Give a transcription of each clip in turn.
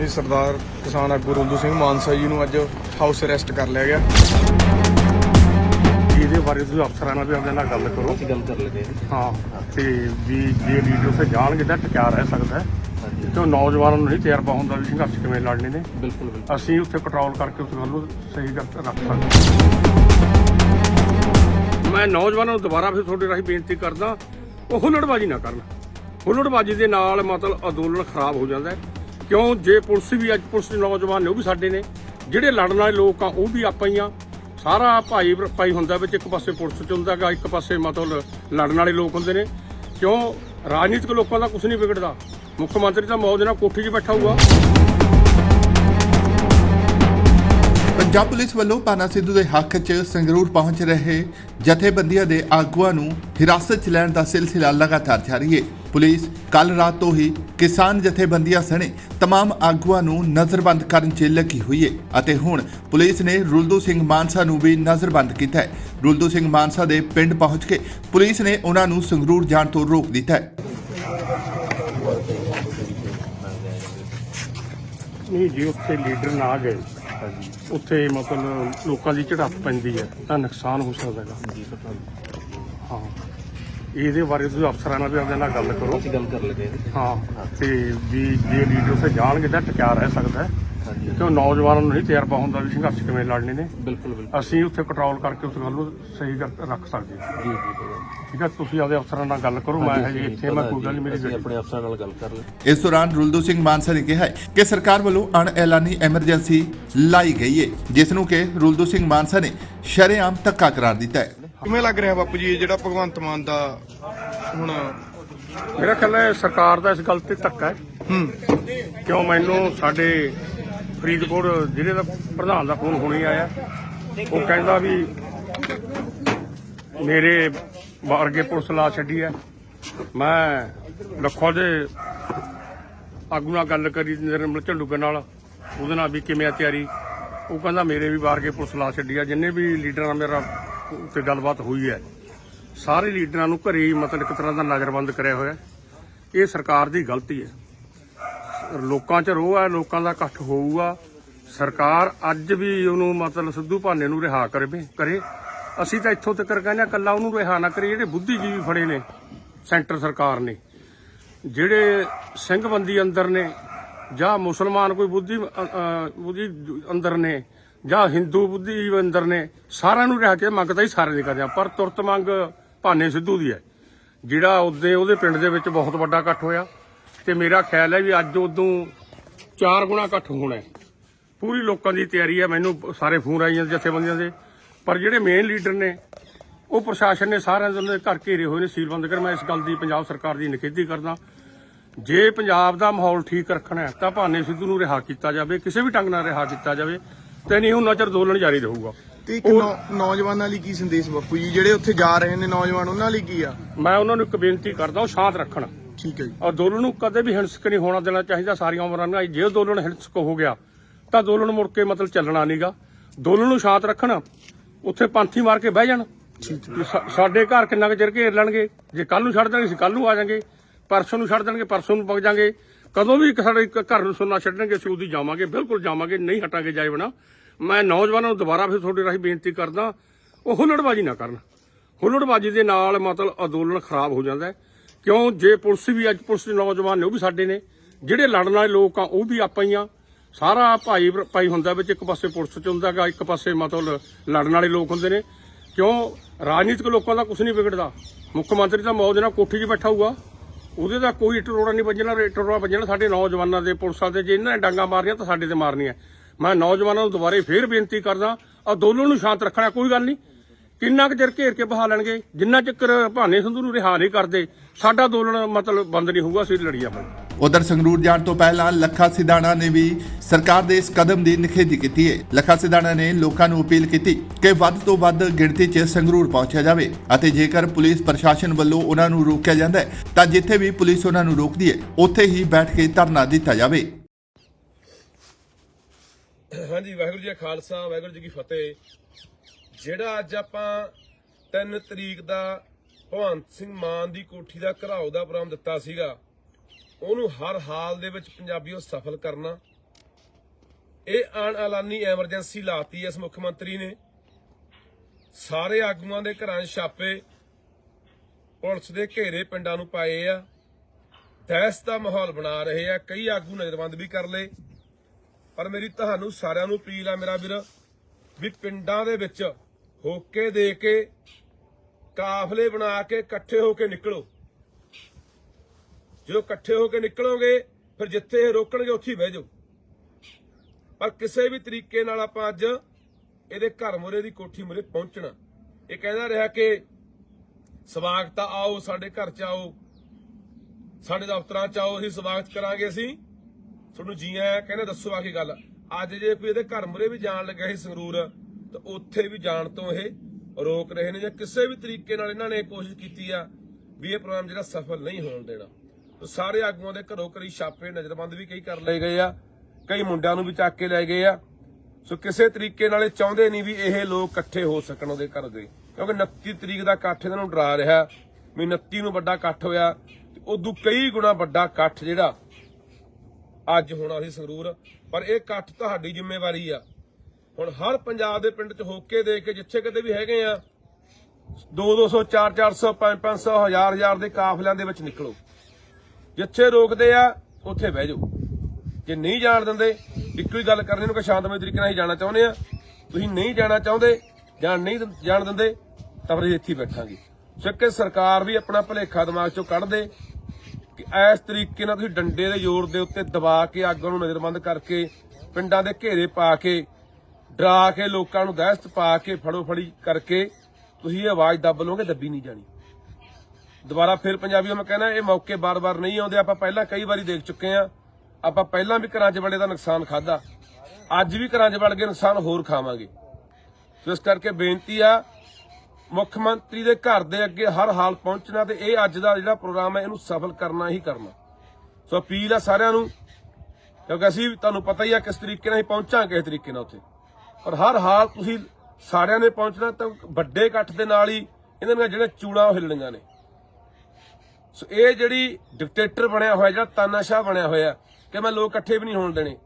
ਇਹ ਸਰਦਾਰ ਕਿਸਾਨ ਆਗੂ ਰੁੰਦੂ ਸਿੰਘ ਮਾਨਸਾ ਜੀ ਨੂੰ ਅੱਜ ਹਾਊਸ ਅਰੈਸਟ ਕਰ ਲਿਆ ਗਿਆ। ਇਹਦੇ ਬਾਰੇ ਤੁਸੀਂ ਅਫਸਰਾਂ ਨਾਲ ਵੀ ਆਪਣੇ ਨਾਲ ਗੱਲ ਕਰੋ। ਅਸੀਂ ਗੱਲ ਕਰ ਲਗੇ ਹਾਂ ਤੇ ਵੀ ਜੇ ਲੀਡਰ ਉੱਥੇ ਜਾਣਗੇ ਤਾਂ ਟਿਕਿਆ ਰਹਿ ਸਕਦਾ। ਹੈ ਕਿਉਂ ਨੌਜਵਾਨਾਂ ਨੂੰ ਨਹੀਂ ਤਜਰਬਾ ਹੁੰਦਾ ਵੀ ਸੰਘਰਸ਼ ਕਿਵੇਂ ਲੜਨੇ ਨੇ? ਬਿਲਕੁਲ ਬਿਲਕੁਲ। ਅਸੀਂ ਉੱਥੇ ਕੰਟਰੋਲ ਕਰਕੇ ਉਸ ਗੱਲ ਨੂੰ ਸਹੀ ਕਰ ਰੱਖ ਸਕਦੇ ਮੈਂ ਨੌਜਵਾਨਾਂ ਨੂੰ ਦੁਬਾਰਾ ਫਿਰ ਤੁਹਾਡੇ ਰਾਹੀਂ ਬੇਨਤੀ ਕਰਦਾ ਉਹ ਹੁਲੜਬਾਜੀ ਨਾ ਕਰਨ। ਹੁਲੜਬਾਜੀ ਦੇ ਨਾਲ ਮਤਲਬ ਅੰਦੋਲਨ ਖਰਾਬ ਹੋ ਜਾਂਦਾ ਹੈ। ਕਿਉਂ? ਜੇ ਪੁਲਿਸ ਵੀ ਅੱਜ ਪੁਲਿਸ ਦੇ ਨੌਜਵਾਨ ਨੇ, ਉਹ ਵੀ ਸਾਡੇ ਨੇ। ਜਿਹੜੇ ਲੜਨ ਵਾਲੇ ਲੋਕ ਆ, ਉਹ ਵੀ ਆਪਾਂ ਹੀ ਆ। ਸਾਰਾ ਭਾਈ ਭਾਈ ਹੁੰਦਾ ਵਿੱਚ, ਇੱਕ ਪਾਸੇ ਪੁਲਿਸ ਚ ਹੁੰਦਾ ਗਾ, ਇੱਕ ਪਾਸੇ ਮਤਲਬ ਲੜਨ ਵਾਲੇ ਲੋਕ ਹੁੰਦੇ ਨੇ। ਕਿਉਂ? ਰਾਜਨੀਤਿਕ ਲੋਕਾਂ ਦਾ ਕੁਝ ਨਹੀਂ ਵਿਗੜਦਾ। ਮੁੱਖ ਮੰਤਰੀ ਤਾਂ ਮੌਜ ਨਾਲ ਕੋਠੀ 'ਚ ਬੈਠਾ ਹੋਊਗਾ। ਪੰਜਾਬ ਪੁਲਿਸ ਵੱਲੋਂ ਪਾਨਾ ਸਿੱਧੂ ਦੇ ਹੱਕ 'ਚ ਸੰਗਰੂਰ ਪਹੁੰਚ ਰਹੇ ਜਥੇਬੰਦੀਆਂ ਦੇ ਆਗੂਆਂ ਨੂੰ ਹਿਰਾਸਤ 'ਚ ਲੈਣ ਦਾ ਸਿਲਸਿਲਾ ਲਗਾਤਾਰ ਜਾਰੀ ਹੈ ਪੁਲਿਸ ਕੱਲ ਰਾਤ ਤੋਂ ਹੀ ਕਿਸਾਨ ਜਥੇਬੰਦੀਆਂ ਸਣੇ तमाम ਆਗੂਆਂ ਨੂੰ ਨਜ਼ਰਬੰਦ ਕਰਨ 'ਚ ਲੱਗੀ ਹੋਈ ਹੈ ਅਤੇ ਹੁਣ ਪੁਲਿਸ ਨੇ ਰੁਲਦੂ ਸਿੰਘ ਮਾਨਸਾ ਨੂੰ ਵੀ ਨਜ਼ਰਬੰਦ ਕੀਤਾ ਹੈ ਰੁਲਦੂ ਸਿੰਘ ਮਾਨਸਾ ਦੇ ਪਿੰਡ ਪਹੁੰਚ ਕੇ ਪੁਲਿਸ ਨੇ ਉਹਨਾਂ ਨੂੰ ਸੰਗਰੂਰ ਜਾਣ ਤੋਂ ਰੋਕ ਦਿੱਤਾ ਹੈ ਨਹੀਂ ਜੇ ਉੱਥੇ ਲੀਡਰ ਨਾ ਗਏ ਉੱਥੇ ਮਤਲਬ ਲੋਕਾਂ ਦੀ ਝੜਪ ਪੈਂਦੀ ਹੈ ਤਾਂ ਨੁਕਸਾਨ ਹੋ ਸਕਦਾ ਹੈਗਾ ਜੀ ਪਤਾ ਹਾਂ ਇਹਦੇ ਬਾਰੇ ਤੁਸੀਂ ਅਫਸਰਾਂ ਨਾਲ ਵੀ ਆਪਣੇ ਨਾਲ ਗੱਲ ਕਰੋ। ਅਸੀਂ ਗੱਲ ਕਰ ਲਗੇ ਹਾਂ ਤੇ ਵੀ ਜੇ ਲੀਡਰ ਉੱਥੇ ਜਾਣਗੇ ਤਾਂ ਟਿਕਿਆ ਰਹਿ ਸਕਦਾ ਹੈ। ਹਾਂਜੀ। ਕਿਉਂ ਨੌਜਵਾਨਾਂ ਨੂੰ ਨਹੀਂ ਤਜਰਬਾ ਹੁੰਦਾ ਵੀ ਸੰਘਰਸ਼ ਕਿਵੇਂ ਲੜਨੇ ਨੇ। ਬਿਲਕੁਲ ਬਿਲਕੁਲ। ਅਸੀਂ ਉੱਥੇ ਕੰਟਰੋਲ ਕਰਕੇ ਉਸ ਗੱਲ ਨੂੰ ਸਹੀ ਕਰ- ਰੱਖ ਸਕਦੇ ਹਾਂ। ਜੀ ਜੀ ਠੀਕ ਹੈ ਤੁਸੀਂ ਆਪਦੇ ਅਫਸਰਾਂ ਨਾਲ ਗੱਲ ਕਰੋ ਮੈਂ ਹਜੇ ਇੱਥੇ ਮੈਂ ਕੋਈ ਗੱਲ ਨਹੀਂ ਮੇਰੀ ਅਸੀਂ ਗੱਡੀ ਆਪਣੇ ਅਫਸਰਾਂ ਨਾਲ ਗੱਲ ਕਰ ਲਈ ਇਸ ਦੌਰਾਨ ਰੁਲਦੂ ਸਿੰਘ ਮਾਨਸਾ ਨੇ ਕਿਹਾ ਹੈ ਕਿ ਸਰਕਾਰ ਵੱਲੋਂ ਅਣ ਐਲਾਨੀ ਐਮਰਜੈਂਸੀ ਲਾਈ ਗਈ ਹੈ ਜਿਸ ਨੂੰ ਕਿ ਰੁਲਦੂ ਸਿੰਘ ਮਾਨਸਾ ਨੇ ਸ਼ਰੇਆਮ ਧੱਕਾ ਕਰਾਰ ਦਿੱਤਾ ਹੈ। ਕਿਵੇਂ ਲੱਗ ਰਿਹਾ ਬਾਪੂ ਜੀ ਇਹ ਜਿਹੜਾ ਭਗਵੰਤ ਮਾਨ ਦਾ ਹੁਣ? ਮੇਰਾ ਖਿਆਲ ਹੈ ਸਰਕਾਰ ਦਾ ਇਸ ਗੱਲ ਤੇ ਧੱਕਾ ਹੈ। ਹੂੰ। ਕਿਉਂ ਮੈਨੂੰ ਸਾਡੇ ਫਰੀਦਕੋਟ ਜ਼ਿਲ੍ਹੇ ਦਾ ਪ੍ਰਧਾਨ ਦਾ ਫੋਨ ਹੁਣੇ ਆਇਆ। ਉਹ ਕਹਿੰਦਾ ਵੀ ਮੇਰੇ ਵਰਗੇ ਪੁਲਿਸ ਲਾ ਛੱਡੀ ਹੈ। ਮੈਂ ਲੱਖੋ ਦੇ ਆਗੂ ਨਾਲ ਗੱਲ ਕਰੀ ਨਿਰਮਲ ਝੰਡੂਕੇ ਨਾਲ ਉਹਦੇ ਨਾਲ ਵੀ ਕਿਵੇਂ ਆ ਤਿਆਰੀ? ਉਹ ਕਹਿੰਦਾ ਮੇਰੇ ਵੀ ਵਾਰ ਕੇ ਪੁਲਿਸ ਲਾ ਛੱਡੀ ਆ ਜਿੰਨੇ ਵੀ ਲੀਡਰਾਂ ਨਾਲ ਮੇਰਾ ਉੱਤੇ ਗੱਲਬਾਤ ਹੋਈ ਹੈ। ਸਾਰੇ ਲੀਡਰਾਂ ਨੂੰ ਘਰੇ ਹੀ ਮਤਲਬ ਇੱਕ ਤਰ੍ਹਾਂ ਦਾ ਨਜ਼ਰਬੰਦ ਕਰਿਆ ਹੋਇਆ। ਇਹ ਸਰਕਾਰ ਦੀ ਗਲਤੀ ਹੈ। ਲੋਕਾਂ 'ਚ ਰੋਹ ਹੈ ਲੋਕਾਂ ਦਾ ਇਕੱਠ ਹੋਊਗਾ। ਸਰਕਾਰ ਅੱਜ ਵੀ ਉਹਨੂੰ ਮਤਲਬ ਸਿੱਧੂ ਭਾਨੇ ਨੂੰ ਰਿਹਾ ਕਰਵੇ, ਕਰੇ। ਅਸੀਂ ਤਾਂ ਇੱਥੋਂ ਤੱਕ ਕਹਿੰਦੇ ਹਾਂ ਕੱਲਾ ਉਹਨੂੰ ਰਿਹਾ ਨਾ ਕਰੇ। ਜਿਹੜੇ ਬੁੱਧੀਜੀਵੀ ਫੜੇ ਨੇ ਸੈਂਟਰ ਸਰਕਾਰ ਨੇ, ਜਿਹੜੇ ਸਿੰਘ ਬੰਦੀ ਅੰਦਰ ਨੇ ਜਾਂ ਮੁਸਲਮਾਨ ਕੋਈ ਬੁੱਧੀ ਬੁੱਧੀ ਅੰਦਰ ਨੇ ਜਾਂ ਹਿੰਦੂ ਬੁੱਧੀ ਅੰਦਰ ਨੇ ਸਾਰਿਆਂ ਨੂੰ ਰਹਿ ਕੇ ਮੰਗ ਤਾਂ ਹੀ ਸਾਰੇ ਦੀ ਕਰਦੇ ਪਰ ਤੁਰਤ ਮੰਗ ਭਾਨੇ ਸਿੱਧੂ ਦੀ ਹੈ, ਜਿਹੜਾ ਉਹਦੇ ਉਹਦੇ ਪਿੰਡ ਦੇ ਵਿੱਚ ਬਹੁਤ ਵੱਡਾ ਇਕੱਠ ਹੋਇਆ। ਤੇ ਮੇਰਾ ਖਿਆਲ ਹੈ ਵੀ ਅੱਜ ਉਦੋਂ ਚਾਰ ਗੁਣਾ ਇਕੱਠ ਹੋਣਾ ਪੂਰੀ ਲੋਕਾਂ ਦੀ ਤਿਆਰੀ ਹੈ, ਮੈਨੂੰ ਸਾਰੇ ਫੋਨ ਆਈਆਂ ਜਥੇਬੰਦੀਆਂ ਦੇ, ਪਰ ਜਿਹੜੇ ਮੇਨ ਲੀਡਰ ਨੇ, ਉਹ ਪ੍ਰਸ਼ਾਸਨ ਨੇ ਸਾਰਿਆਂ ਦੇ ਦੇ ਘਰ ਘੇਰੇ ਹੋਏ ਨੇ ਸੀਲਬੰਦ ਕਰ ਮੈਂ ਇਸ ਗੱਲ ਦੀ ਪੰਜਾਬ ਸਰਕਾਰ ਦੀ ਨਿਖੇਧੀ ਕਰਦਾ, ਜੇ ਪੰਜਾਬ ਦਾ ਮਾਹੌਲ ਠੀਕ ਰੱਖਣਾ ਹੈ, ਤਾਂ ਭਾਨੇ ਸਿੱਧੂ ਨੂੰ ਰਿਹਾ ਕੀਤਾ ਜਾਵੇ, ਕਿਸੇ ਵੀ ਢੰਗ ਨਾਲ ਰਿਹਾ ਕੀਤਾ ਜਾਵੇ। ਤੇ ਨਹੀਂ ਉਹਨਾਂ ਚਿਰ ਅੰਦੋਲਨ ਜਾਰੀ ਰਹੂਗਾ। ਤੇ ਇੱਕ ਨੌ- ਨੌਜਵਾਨਾਂ ਲਈ ਕੀ ਸੰਦੇਸ਼ ਬਾਪੂ ਜੀ? ਜਿਹੜੇ ਉੱਥੇ ਜਾ ਰਹੇ ਨੇ ਨੌਜਵਾਨ ਉਹਨਾਂ ਲਈ ਕੀ ਆ? ਮੈਂ ਉਹਨਾਂ ਨੂੰ ਇੱਕ ਬੇਨਤੀ ਕਰਦਾ ਉਹ ਸ਼ਾਂਤ ਰੱਖਣ। ਠੀਕ ਹੈ ਜੀ। ਔਰ ਅੰਦੋਲਨ ਨੂੰ ਕਦੇ ਵੀ ਹਿੰਸਕ ਨਹੀਂ ਹੋਣਾ ਦੇਣਾ ਚਾਹੀਦਾ। ਸਾਰੀਆਂ ਉਮਰਾਂ ਨੂੰ ਜੇ ਅੰਦੋਲਨ ਹਿੰਸਕ ਹੋ ਗਿਆ ਤਾਂ ਅੰਦੋਲਨ ਮੁੜ ਕੇ ਮਤਲਬ ਚੱਲਣਾ ਨਹੀਂਗਾ ਅੰਦੋਲਨ ਨੂੰ ਸ਼ਾਂਤ ਰੱਖਣ ਉੱਥੇ ਪੰਥੀ ਮਾਰ ਕੇ ਬਹਿ ਜਾਣ। ਸਾ- ਸਾਡੇ ਘਰ ਕਿੰਨਾ ਕੁ ਚਿਰ ਘੇਰ ਲੈਣਗੇ? ਜੇ ਕੱਲ ਨੂੰ ਛੱਡ ਦੇਣਗੇ ਅਸੀਂ ਕੱਲ ਨੂੰ ਆ ਜਾਾਂਗੇ। ਪਰਸੋਂ ਨੂੰ ਛੱਡ ਦੇਣਗੇ, ਪਰਸੋਂ ਨੂੰ ਪਗ ਜਾਾਂਗੇ। ਕਦੋਂ ਵੀ ਸਾਡੇ ਇੱਕ ਘਰ ਨੂੰ ਸੁਣਨਾ ਛੱਡਣਗੇ, ਅਸੀਂ ਉਹਦੀ ਜਾਵਾਂਗੇ, ਬਿਲਕੁਲ ਜਾਵਾਂਗੇ, ਨਹੀਂ ਹਟਾਂਗੇ ਜਾਏ ਬਣਾ ਮੈਂ ਨੌਜਵਾਨਾਂ ਨੂੰ ਦੁਬਾਰਾ ਫਿਰ ਤੁਹਾਡੇ ਰਾਹੀਂ ਬੇਨਤੀ ਕਰਦਾ, ਉਹ ਹੁਲੜਬਾਜੀ ਨਾ ਕਰਨ। ਹੁਲੜਬਾਜੀ ਦੇ ਨਾਲ ਮਤਲਬ ਅੰਦੋਲਨ ਖਰਾਬ ਹੋ ਜਾਂਦਾ ਕਿਉਂ? ਜੇ ਪੁਲਿਸ ਵੀ ਅੱਜ ਪੁਲਿਸ ਦੇ ਨੌਜਵਾਨ ਨੇ, ਉਹ ਵੀ ਸਾਡੇ ਨੇ। ਜਿਹੜੇ ਲੜਨ ਵਾਲੇ ਲੋਕ ਆ, ਉਹ ਵੀ ਆਪਾਂ ਹੀ ਆ। ਸਾਰਾ ਭਾਈ ਭਾਈ ਹੁੰਦਾ ਵਿੱਚ ਇੱਕ ਪਾਸੇ ਪੁਲਿਸ ਚ ਹੁੰਦਾ ਗਾ ਇੱਕ ਪਾਸੇ ਮਤਲਬ ਲੜਨ ਵਾਲੇ ਲੋਕ ਹੁੰਦੇ ਨੇ। ਕਿਉਂ? ਰਾਜਨੀਤਿਕ ਲੋਕਾਂ ਦਾ ਕੁਝ ਨਹੀਂ ਵਿਗੜਦਾ। ਮੁੱਖ ਮੰਤਰੀ ਤਾਂ ਮੌਜ ਨਾਲ ਕੋਠੀ 'ਚ ਬੈਠਾ ਹੋਊਗਾ। ਉਹਦੇ ਦਾ ਕੋਈ ਟਰੋੜਾ ਨਹੀਂ ਵੱਜਣਾ ਟਰੋੜਾ ਵੱਜਣਾ ਸਾਡੇ ਨੌਜਵਾਨਾਂ ਦੇ, ਪੁਲਿਸਾਂ ਦੇ। ਜੇ ਇਹਨਾਂ ਨੇ ਡਾਂਗਾ ਮਾਰਨੀਆਂ ਤਾਂ ਸਾਡੇ ਤੇ ਮਾਰਨੀਆਂ। ਮੈਂ ਨੌਜਵਾਨਾਂ ਨੂੰ ਦੁਬਾਰੇ ਫੇਰ ਬੇਨਤੀ ਕਰਦਾ ਅੰਦੋਲਨ ਨੂੰ ਸ਼ਾਂਤ ਰੱਖਣਾ ਕੋਈ ਗੱਲ ਨਹੀਂ। ਕਿੰਨਾ ਕੁ ਚਿਰ ਘੇਰ ਕੇ ਬਹਾ ਲੈਣਗੇ? ਜਿੰਨਾ ਚਿਰ ਭਾਨੇ ਸੰਧੂ ਨੂੰ ਰਿਹਾ ਨਹੀਂ ਕਰਦੇ ਸਾਡਾ ਅੰਦੋਲਨ ਮਤਲਬ ਬੰਦ ਨਹੀਂ ਹੋਊਗਾ ਅਸੀਂ ਲੜੀ ਜਾਵਾਂਗੇ ਉਧਰ ਸੰਗਰੂਰ ਜਾਣ ਤੋਂ ਪਹਿਲਾਂ ਲੱਖਾ ਸਿਧਾਣਾ ਨੇ ਵੀ ਸਰਕਾਰ ਦੇ ਇਸ ਕਦਮ ਦੀ ਨਿਖੇਧੀ ਕੀਤੀ ਹੈ ਲੱਖਾ ਸਿਧਾਣਾ ਨੇ ਲੋਕਾਂ ਨੂੰ ਅਪੀਲ ਕੀਤੀ ਕਿ ਵੱਧ ਤੋਂ ਵੱਧ ਗਿਣਤੀ 'ਚ ਸੰਗਰੂਰ ਪਹੁੰਚਿਆ ਜਾਵੇ ਅਤੇ ਜੇਕਰ ਪੁਲਿਸ ਪ੍ਰਸ਼ਾਸਨ ਵੱਲੋਂ ਉਹਨਾਂ ਨੂੰ ਰੋਕਿਆ ਜਾਂਦਾ ਹੈ ਤਾਂ ਜਿੱਥੇ ਵੀ ਪੁਲਿਸ ਉਹਨਾਂ ਨੂੰ ਰੋਕਦੀ ਹੈ ਉੱਥੇ ਹੀ ਬੈਠ ਕੇ ਧਰਨਾ ਦਿੱਤਾ ਜਾਵੇ। ਹਾਂਜੀ ਵਾਹਿਗੁਰੂ ਜੀ ਖਾਲਸਾ ਵਾਹਿਗੁਰੂ ਜੀ ਕੀ ਫਤਿਹ। ਜਿਹੜਾ ਅੱਜ ਆਪਾਂ 3 ਤਰੀਕ ਦਾ ਭਗਵੰਤ ਸਿੰਘ ਮਾਨ ਦੀ ਕੋਠੀ ਦਾ ਘਰਾਓ ਦਾ ਪ੍ਰੋਗਰਾਮ ਦਿੱਤਾ ਸੀਗਾ, ਉਹਨੂੰ ਹਰ ਹਾਲ ਦੇ ਵਿੱਚ ਪੰਜਾਬੀਓ ਸਫਲ ਕਰਨਾ। ਇਹ ਆਨ ਐਲਾਨੀ ਐਮਰਜੈਂਸੀ ਲਾਤੀ ਇਸ ਮੁੱਖ ਮੰਤਰੀ ਨੇ। ਸਾਰੇ ਆਗੂਆਂ ਦੇ ਘਰਾਂ 'ਚ ਛਾਪੇ, ਪੁਲਿਸ ਦੇ ਘੇਰੇ ਪਿੰਡਾਂ ਨੂੰ ਪਾਏ ਆ। ਦਹਿਸ਼ਤ ਦਾ ਮਾਹੌਲ ਬਣਾ ਰਹੇ ਆ, ਕਈ ਆਗੂ ਨਜ਼ਰਬੰਦ ਵੀ ਕਰ ਲਏ। ਪਰ ਮੇਰੀ ਤੁਹਾਨੂੰ ਸਾਰਿਆਂ ਨੂੰ ਅਪੀਲ ਆ ਮੇਰਾ ਵੀਰ, ਵੀ ਪਿੰਡਾਂ ਦੇ ਵਿੱਚ ਹੋਕੇ ਦੇ ਕੇ ਕਾਫਲੇ ਬਣਾ ਕੇ ਇਕੱਠੇ ਹੋ ਕੇ ਨਿਕਲੋ। ਜਦੋਂ ਇਕੱਠੇ ਹੋ ਕੇ ਨਿਕਲੋਗੇ, ਫਿਰ ਜਿੱਥੇ ਇਹ ਰੋਕਣਗੇ, ਉੱਥੇ ਹੀ ਬਹਿ ਜਾਓ। ਪਰ ਕਿਸੇ ਵੀ ਤਰੀਕੇ ਨਾਲ ਆਪਾਂ ਅੱਜ ਇਹਦੇ ਘਰ ਮੁਰੇ ਦੀ ਕੋਠੀ ਮੁਰੇ ਪਹੁੰਚਣਾ। ਇਹ ਕਹਿੰਦਾ ਰਿਹਾ ਕਿ ਸਵਾਗਤ ਆਓ, ਸਾਡੇ ਘਰ ਚ ਆਓ, ਸਾਡੇ ਦਫ਼ਤਰਾਂ ਚ ਆਓ, ਅਸੀਂ ਸਵਾਗਤ ਕਰਾਂਗੇ ਅਸੀਂ। ਤੁਹਾਨੂੰ ਜੀ ਆਇਆਂ, ਕਹਿੰਦੇ ਦੱਸੋ ਆ ਕੀ ਗੱਲ ਅੱਜ ਜੇ ਕੋਈ ਇਹਦੇ ਘਰ ਮੁਰੇ ਵੀ ਜਾਣ ਲੱਗਾ ਸੀ ਸੰਗਰੂਰ ਤਾਂ ਉੱਥੇ ਵੀ ਜਾਣ ਤੋਂ ਇਹ ਰੋਕ ਰਹੇ ਨੇ ਜਾਂ ਕਿਸੇ ਵੀ ਤਰੀਕੇ ਨਾਲ ਇਹਨਾਂ ਨੇ ਕੋਸ਼ਿਸ਼ ਕੀਤੀ ਆ ਵੀ ਇਹ ਪ੍ਰੋਗਰਾਮ ਜਿਹੜਾ ਸਫਲ ਨਹੀਂ ਹੋਣ ਦੇਣਾ। ਤਾਂ ਸਾਰੇ ਆਗੂਆਂ ਦੇ ਘਰੋਂ ਘਰੀ ਛਾਪੇ ਨਜ਼ਰਬੰਦ ਵੀ ਕਈ ਕਰ ਲਏ ਗਏ ਆ, ਕਈ ਮੁੰਡਿਆਂ ਨੂੰ ਵੀ ਚੱਕ ਕੇ ਲੈ ਗਏ ਆ। ਸੋ ਕਿਸੇ ਤਰੀਕੇ ਨਾਲ ਇਹ ਚਾਹੁੰਦੇ ਨਹੀਂ ਵੀ ਇਹ ਲੋਕ ਇਕੱਠੇ ਹੋ ਸਕਣ ਉਹਦੇ ਘਰ ਦੇ, ਕਿਉਂਕਿ 29 ਤਰੀਕ ਦਾ ਇਕੱਠ ਇਹਨਾਂ ਨੂੰ ਡਰਾ ਰਿਹਾ। ਵੀ 29 ਨੂੰ ਵੱਡਾ ਇਕੱਠ ਹੋਇਆ ਉਦੋਂ ਕਈ ਗੁਣਾ ਵੱਡਾ ਇਕੱਠ ਜਿਹੜਾ ਅੱਜ ਹੋਣਾ ਸੀ ਸੰਗਰੂਰ। ਪਰ ਇਹ ਇਕੱਠ ਤੁਹਾਡੀ ਜ਼ਿੰਮੇਵਾਰੀ ਆ। ਹੁਣ ਹਰ ਪੰਜਾਬ ਦੇ ਪਿੰਡ 'ਚ ਹੋਕੇ ਦੇ ਕੇ ਜਿੱਥੇ ਕਿਤੇ ਵੀ ਹੈਗੇ ਆ 2 200 4 400 5 500 ਹਜ਼ਾਰ ਹਜ਼ਾਰ ਦੇ ਕਾਫਲਿਆਂ ਦੇ ਵਿੱਚ ਨਿਕਲੋ। ਜਿੱਥੇ ਰੋਕਦੇ ਆ, ਉੱਥੇ ਬਹਿ ਜਾਓ। ਜੇ ਨਹੀਂ ਜਾਣ ਦਿੰਦੇ, ਇੱਕੋ ਹੀ ਗੱਲ ਕਰਨੀ ਨੂੰ ਕਿ ਸ਼ਾਂਤਮਈ ਤਰੀਕੇ ਨਾਲ ਹੀ ਜਾਣਾ ਚਾਹੁੰਦੇ ਆ। ਤੁਸੀਂ ਨਹੀਂ ਜਾਣਾ ਚਾਹੁੰਦੇ, ਜਾਂ ਨਹੀਂ ਜਾਣ ਦਿੰਦੇ, ਤਾਂ ਫਿਰ ਇੱਥੇ ਬੈਠਾਂਗੇ। ਚੱਕੇ ਸਰਕਾਰ ਵੀ ਆਪਣਾ ਭਲੇਖਾ ਦਿਮਾਗ ਚੋਂ ਕੱਢ ਦੇ ਕਿ ਇਸ ਤਰੀਕੇ ਨਾਲ ਤੁਸੀਂ ਡੰਡੇ ਦੇ ਜ਼ੋਰ ਦੇ ਉੱਤੇ ਦਬਾ ਕੇ ਅੱਗ ਨੂੰ ਨਜ਼ਰਬੰਦ ਕਰਕੇ, ਪਿੰਡਾਂ ਦੇ ਘੇਰੇ ਪਾ ਕੇ ਡਰਾ ਕੇ ਲੋਕਾਂ ਨੂੰ ਦਹਿਸ਼ਤ ਪਾ ਕੇ ਫੜੋ ਫੜੀ ਕਰਕੇ ਤੁਸੀਂ ਇਹ ਆਵਾਜ਼ ਦੱਬ ਲਓਗੇ, ਦੱਬੀ ਨਹੀਂ ਜਾਣੀ। ਦੁਬਾਰਾ ਫਿਰ ਪੰਜਾਬੀਆਂ ਮੈਂ ਕਹਿੰਦਾ ਇਹ ਮੌਕੇ ਬਾਰ-ਬਾਰ ਨਹੀਂ ਆਉਂਦੇ। ਆਪਾਂ ਪਹਿਲਾਂ ਕਈ ਵਾਰੀ ਦੇਖ ਚੁੱਕੇ ਆ ਆਪਾਂ ਪਹਿਲਾਂ ਵੀ ਘਰਾਂ 'ਚ ਬੜੇ ਦਾ ਨੁਕਸਾਨ ਖਾਦਾ ਅੱਜ ਵੀ ਘਰਾਂ 'ਚ ਵੜ ਕੇ ਨੁਕਸਾਨ ਹੋਰ ਖਾਵਾਂਗੇ। ਸੋ ਇਸ ਕਰਕੇ ਬੇਨਤੀ ਆ, ਮੁੱਖ ਮੰਤਰੀ ਦੇ ਘਰ ਦੇ ਅੱਗੇ ਹਰ ਹਾਲ ਪਹੁੰਚਣਾ ਤੇ ਇਹ ਅੱਜ ਦਾ ਜਿਹੜਾ ਪ੍ਰੋਗਰਾਮ ਹੈ, ਇਹਨੂੰ ਸਫਲ ਕਰਨਾ ਹੀ ਕਰਨਾ। ਸੋ ਅਪੀਲ ਆ ਸਾਰਿਆਂ ਨੂੰ, ਕਿਉਂਕਿ ਅਸੀਂ ਤੁਹਾਨੂੰ ਪਤਾ ਹੀ ਆ ਕਿਸ ਤਰੀਕੇ ਨਾਲ ਹੀ ਪਹੁੰਚਾਂਗੇ, ਕਿਸ ਤਰੀਕੇ ਨਾਲ ਉੱਥੇ। ਔਰ ਹਰ ਹਾਲ ਤੁਸੀਂ ਸਾਰਿਆਂ ਨੇ ਪਹੁੰਚਣਾ ਤਾਂ ਵੱਡੇ ਇਕੱਠ ਦੇ ਨਾਲ ਹੀ ਇਹਨਾਂ ਦੀਆਂ ਜਿਹੜੀਆਂ ਚੂੜਾਂ ਉਹ ਹਿੱਲਣੀਆਂ ਨੇ। ਸੋ ਇਹ ਜਿਹੜੀ ਡਿਕਟੇਟਰ ਬਣਿਆ ਹੋਇਆ, ਜਿਹੜਾ ਤਾਨਾਸ਼ਾਹ ਬਣਿਆ ਹੋਇਆ, ਕਿ ਮੈਂ ਲੋਕ ਇਕੱਠੇ ਵੀ ਨਹੀਂ ਹੋਣ ਦੇਣੇ।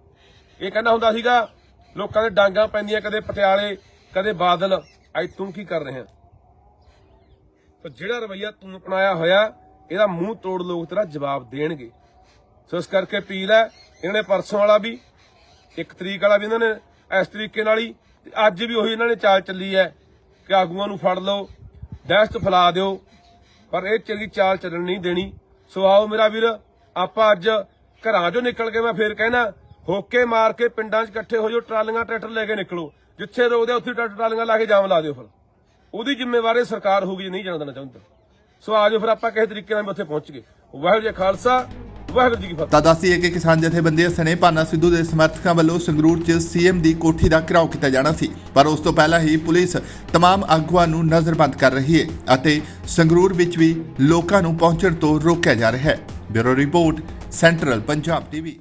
ਇਹ ਕਹਿੰਦਾ ਹੁੰਦਾ ਸੀਗਾ, ਲੋਕਾਂ ਦੇ ਡਾਂਗਾ ਪੈਂਦੀਆਂ, ਕਦੇ ਪਟਿਆਲੇ, ਕਦੇ ਬਾਦਲ। ਅੱਜ ਤੂੰ ਕੀ ਕਰ ਰਿਹਾ? ਸੋ ਜਿਹੜਾ ਰਵਈਆ ਤੂੰ ਅਪਣਾਇਆ ਹੋਇਆ, ਇਹਦਾ ਮੂੰਹ ਤੋੜ ਲੋਕ ਤੇਰਾ ਜਵਾਬ ਦੇਣਗੇ। ਸੋ ਇਸ ਕਰਕੇ ਅਪੀਲ ਹੈ, ਇਹਨਾਂ ਨੇ ਪਰਸੋਂ ਵਾਲਾ ਵੀ, ਇੱਕ ਤਰੀਕ ਵਾਲਾ ਵੀ ਇਹਨਾਂ ਨੇ ਇਸ ਤਰੀਕੇ ਨਾਲ ਹੀ ਤੇ ਅੱਜ ਵੀ ਉਹੀ ਇਹਨਾਂ ਨੇ ਚਾਲ ਚੱਲੀ ਹੈ ਕਿ ਆਗੂਆਂ ਨੂੰ ਫੜ ਲਓ ਦਹਿਸ਼ਤ ਫੈਲਾ ਦਿਓ, ਪਰ ਇਹ ਚੰਗੀ ਚਾਲ ਚੱਲਣ ਨਹੀਂ ਦੇਣੀ। ਸੋ ਆਓ ਮੇਰਾ ਵੀਰ, ਆਪਾਂ ਅੱਜ ਘਰਾਂ ਚੋਂ ਨਿਕਲ ਕੇ ਮੈਂ ਫੇਰ ਕਹਿਣਾ, ਹੋਕੇ ਮਾਰ ਕੇ ਪਿੰਡਾਂ 'ਚ ਇਕੱਠੇ ਹੋ ਜਾਓ, ਟਰਾਲੀਆਂ, ਟਰੈਕਟਰ ਲੈ ਕੇ ਨਿਕਲੋ। ਜਿੱਥੇ ਰੋਕਦੇ ਉੱਥੇ ਟਰੈਕਟਰ, ਟਰਾਲੀਆਂ ਲਾ ਕੇ ਜਾਮ ਲਾ ਦਿਓ ਫਿਰ। ਉਹਦੀ ਜ਼ਿੰਮੇਵਾਰੀ ਸਰਕਾਰ ਹੋਊਗੀ, ਜੇ ਨਹੀਂ ਜਾਣ ਦੇਣਾ ਚਾਹੁੰਦਾ ਸੋ ਆਜੋ ਫਿਰ ਆਪਾਂ ਕਿਸੇ ਤਰੀਕੇ ਨਾਲ ਵੀ ਉੱਥੇ ਪਹੁੰਚ ਗਏ। ਵਾਹਿਗੁਰੂ ਜੀ ਖਾਲਸਾ ਵਾਹਿਗੁਰੂ ਜੀ ਕੀ ਫਤਿਹ ਤਾਂ ਦੱਸੀਏ ਕਿ ਕਿਸਾਨ ਜਥੇਬੰਦੀਆਂ ਸਣੇ ਭਾਨਾ ਸਿੱਧੂ ਦੇ ਸਮਰਥਕਾਂ ਵੱਲੋਂ ਸੰਗਰੂਰ 'ਚ ਸੀਐਮ ਦੀ ਕੋਠੀ ਦਾ ਘਿਰਾਓ ਕੀਤਾ ਜਾਣਾ ਸੀ ਪਰ ਉਸ ਤੋਂ ਪਹਿਲਾਂ ਹੀ ਪੁਲਿਸ तमाम ਆਗੂਆਂ ਨੂੰ ਨਜ਼ਰਬੰਦ ਕਰ ਰਹੀ ਹੈ ਅਤੇ ਸੰਗਰੂਰ ਵਿੱਚ ਵੀ ਲੋਕਾਂ ਨੂੰ ਪਹੁੰਚਣ ਤੋਂ ਰੋਕਿਆ ਜਾ ਰਿਹਾ ਹੈ bureau report central Punjab TV